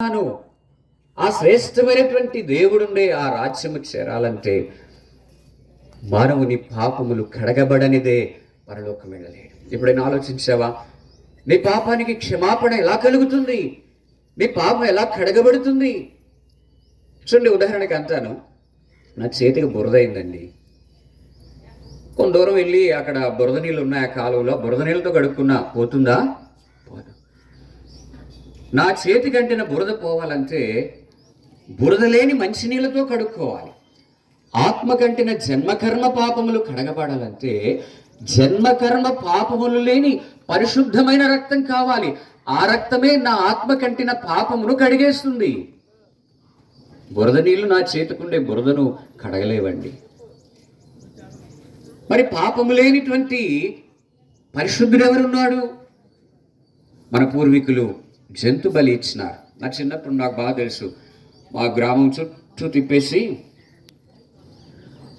ఉన్నాను. ఆ శ్రేష్టమైనటువంటి దేవుడుండే ఆ రాజ్యము చేరాలంటే మానవుని పాపములు కడగబడనిదే పరలోకం వెళ్ళలేడు ఎప్పుడైనా ఆలోచించావా? నీ పాపానికి క్షమాపణ ఎలా కలుగుతుంది? నీ పాపం ఎలా కడగబడుతుంది? చూడండి ఉదాహరణకి అంటాను. నా చేతికి బురద అయిందండి. కొంత దూరం వెళ్ళి అక్కడ బురద నీళ్ళు ఉన్నాయి ఆ కాలువలో బురద నీళ్ళతో కడుక్కున్నా పోతుందా? నా చేతి గంటిన బురద పోవాలంటే బురద లేని మంచినీళ్ళతో కడుక్కోవాలి. ఆత్మ కంటిన జన్మకర్మ పాపములు కడగబడాలంటే జన్మకర్మ పాపములు లేని పరిశుద్ధమైన రక్తం కావాలి. ఆ రక్తమే నా ఆత్మ కంటిన పాపమును కడిగేస్తుంది. బురద నీళ్ళు నా చేతికుండే బురదను కడగలేవండి. మరి పాపము లేనిటువంటి పరిశుద్ధుడు ఎవరున్నాడు? మన పూర్వీకులు జంతు బలి ఇచ్చినారు నా చిన్నప్పుడు నాకు బాగా తెలుసు. మా గ్రామం చుట్టూ తిప్పేసి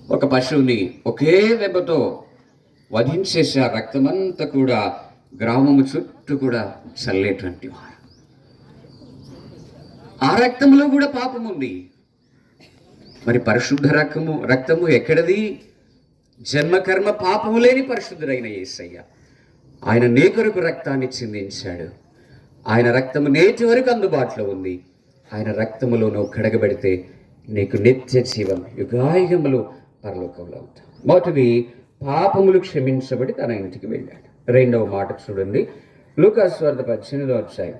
ఒక పశువుని ఒకే దెబ్బతో వధించేసి ఆ రక్తమంతా కూడా గ్రామము చుట్టూ కూడా చల్లేటువంటి వారు. ఆ రక్తంలో కూడా పాపం ఉంది. మరి పరిశుద్ధ రక్తము రక్తము ఎక్కడది? జన్మకర్మ పాపము లేని పరిశుద్ధుడైన ఏసయ్య. ఆయన నీ కొరకు రక్తాన్ని చిందించాడు. ఆయన రక్తము నేటి వరకు అందుబాటులో ఉంది. ఆయన రక్తములో నువ్వు కడగబెడితే నీకు నిత్య జీవం యుగాయుగములు పరలోకంలో ఉంటావు మొదటిది పాపములు క్షమించబడి తన ఇంటికి వెళ్ళాడు. రెండవ మాట చూడండి. లూకాస్ పద్దెనిమిది వచ్చాయి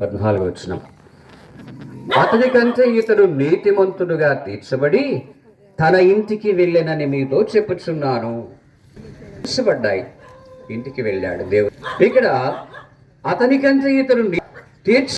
పద్నాలుగు వచ్చిన అతని కంటే ఇతడు నీతిమంతుడుగా తీర్చబడి తన ఇంటికి వెళ్ళనని మీతో చెప్పుచున్నాను. తీర్చబడ్డాయి ఇంటికి వెళ్ళాడు దేవుడు. ఇక్కడ అతనికంటే కంటే తీర్చ